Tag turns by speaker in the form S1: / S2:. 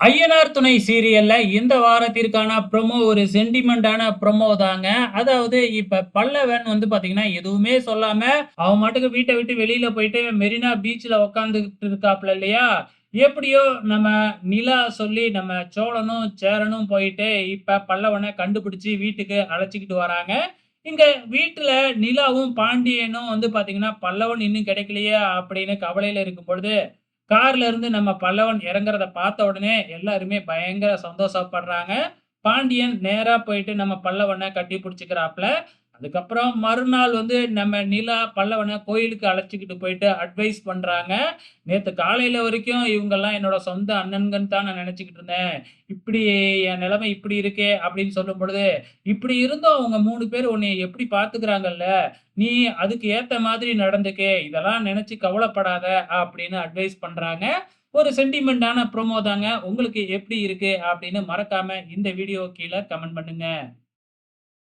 S1: ஐயனார் துணை சீரியல்ல இந்த வாரத்திற்கான ப்ரோமோ ஒரு சென்டிமெண்டான ப்ரோமோ தாங்க. அதாவது இப்ப பல்லவன் வந்து பாத்தீங்கன்னா, எதுவுமே சொல்லாம அவன் மட்டுக்கு வீட்டை விட்டு வெளியில போயிட்டு மெரினா பீச்ல உக்காந்துட்டு இருக்காப்ல இல்லையா? எப்படியோ நம்ம நிலா சொல்லி நம்ம சோழனும், சேரனும் போயிட்டு இப்ப பல்லவனை கண்டுபிடிச்சு வீட்டுக்கு அழைச்சிக்கிட்டு வராங்க. இங்க வீட்டுல நிலாவும், பாண்டியனும் வந்து பாத்தீங்கன்னா, பல்லவன் இன்னும் கிடைக்கலையே அப்படின்னு கவலையில இருக்கும் பொழுது, கார்ல இருந்து நம்ம பல்லவன் இறங்குறத பார்த்த உடனே எல்லாருமே பயங்கர சந்தோஷப்படுறாங்க. பாண்டியன் நேரா போயிட்டு நம்ம பல்லவன கட்டி பிடிச்சிக்கிறாப்புல அதுக்கப்புறம் மறுநாள் வந்து நம்ம நிலா பல்லவனை கோயிலுக்கு அழைச்சிக்கிட்டு போயிட்டு அட்வைஸ் பண்ணுறாங்க நேற்று காலையில் வரைக்கும் இவங்கெல்லாம் என்னோட சொந்த அண்ணன்கன்னு தான் நான் நினச்சிக்கிட்டு இருந்தேன். இப்படி என் நிலைமை இப்படி இருக்கே!" அப்படின்னு சொல்லும் பொழுது, "இப்படி இருந்தும் அவங்க மூணு பேர் உன்னை எப்படி பார்த்துக்கிறாங்கல்ல, நீ அதுக்கு ஏற்ற மாதிரி நடந்துக்கே இதெல்லாம் நினச்சி கவலைப்படாத" அப்படின்னு அட்வைஸ் பண்ணுறாங்க ஒரு சென்டிமெண்டான ப்ரோமோ தாங்க. உங்களுக்கு எப்படி இருக்குது அப்படின்னு மறக்காமல் இந்த வீடியோ கீழே கமெண்ட் பண்ணுங்கள்